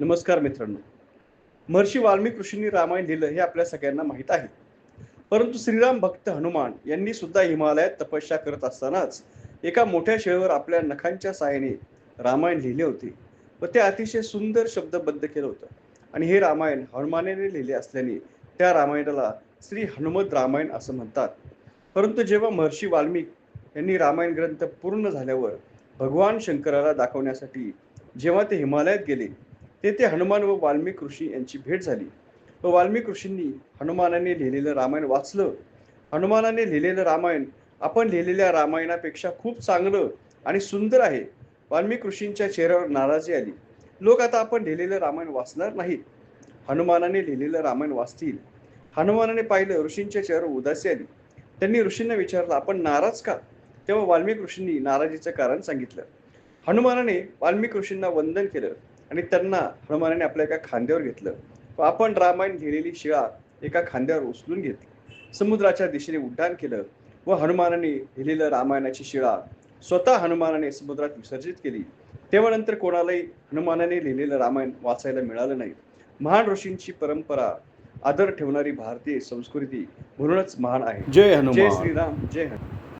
नमस्कार मित्रांनो. महर्षी वाल्मिक ऋषींनी रामायण लिहिलं हे आपल्या सगळ्यांना माहीत आहे. परंतु श्रीराम भक्त हनुमान यांनी सुद्धा हिमालयात तपस्या करत असतानाच एका मोठ्या शिळेवर आपल्या नखांच्या सहाय्याने रामायण लिहिले होते व ते अतिशय सुंदर शब्दबद्ध केलं होतं. आणि हे रामायण हनुमानाने लिहिले असल्याने त्या रामायणाला श्री हनुमत रामायण असं म्हणतात. परंतु जेव्हा महर्षी वाल्मिक यांनी रामायण ग्रंथ पूर्ण झाल्यावर भगवान शंकराला दाखवण्यासाठी जेव्हा ते हिमालयात गेले तेथे हनुमान व वाल्मिक ऋषी यांची भेट झाली. व वाल्मिक ऋषींनी हनुमानाने लिहिलेलं रामायण वाचलं. हनुमानाने लिहिलेलं रामायण आपण लिहिलेल्या रामायणापेक्षा खूप चांगलं आणि सुंदर आहे. वाल्मिक ऋषींच्या चेहऱ्यावर नाराजी आली. लोक आता आपण लिहिलेलं रामायण वाचणार नाहीत. हनुमानाने लिहिलेलं रामायण वाचतील. हनुमानाने पाहिलं ऋषींच्या चेहऱ्यावर उदासी आली. त्यांनी ऋषींना विचारलं आपण नाराज का? तेव्हा वाल्मिक ऋषींनी नाराजीचं कारण सांगितलं. हनुमानाने वाल्मिक ऋषींना वंदन केलं. आणि त्यांना हनुमानाने आपल्या एका खांद्यावर घेतलं. व आपण रामायण लिहिलेली शिळा एका खांद्यावर उचलून घेतली. समुद्राच्या दिशेने उड्डाण केलं व हनुमानाने लिहिलेलं रामायणाची शिळा स्वतः हनुमानाने समुद्रात विसर्जित केली. तेव्हा नंतर कोणालाही हनुमानाने लिहिलेलं रामायण वाचायला मिळालं नाही. महान ऋषींची परंपरा आदर ठेवणारी भारतीय संस्कृती म्हणूनच महान आहे. जय जय हनुमान श्रीराम जय हनुमान.